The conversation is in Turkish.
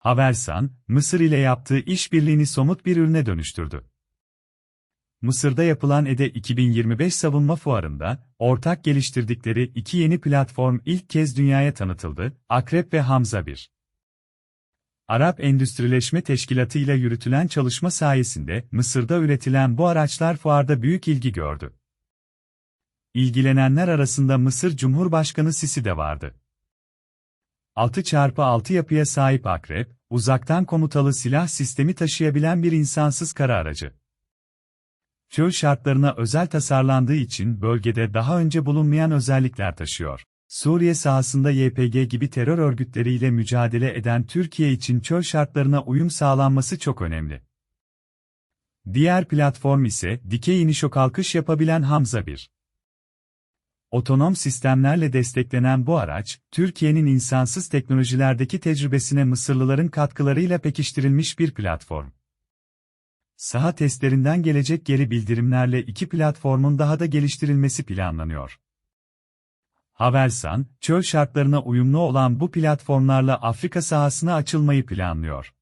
Havelsan, Mısır ile yaptığı işbirliğini somut bir ürüne dönüştürdü. Mısır'da yapılan EDE 2025 savunma fuarında, ortak geliştirdikleri iki yeni platform ilk kez dünyaya tanıtıldı, Akrep ve Hamza 1. Arap Endüstrileşme Teşkilatı ile yürütülen çalışma sayesinde Mısır'da üretilen bu araçlar fuarda büyük ilgi gördü. İlgilenenler arasında Mısır Cumhurbaşkanı Sisi de vardı. 6x6 yapıya sahip Akrep, uzaktan komutalı silah sistemi taşıyabilen bir insansız kara aracı. Çöl şartlarına özel tasarlandığı için bölgede daha önce bulunmayan özellikler taşıyor. Suriye sahasında YPG gibi terör örgütleriyle mücadele eden Türkiye için çöl şartlarına uyum sağlanması çok önemli. Diğer platform ise dikey iniş o kalkış yapabilen Hamza 1. Otonom sistemlerle desteklenen bu araç, Türkiye'nin insansız teknolojilerdeki tecrübesine Mısırlıların katkılarıyla pekiştirilmiş bir platform. Saha testlerinden gelecek geri bildirimlerle iki platformun daha da geliştirilmesi planlanıyor. Havelsan, çöl şartlarına uyumlu olan bu platformlarla Afrika sahasına açılmayı planlıyor.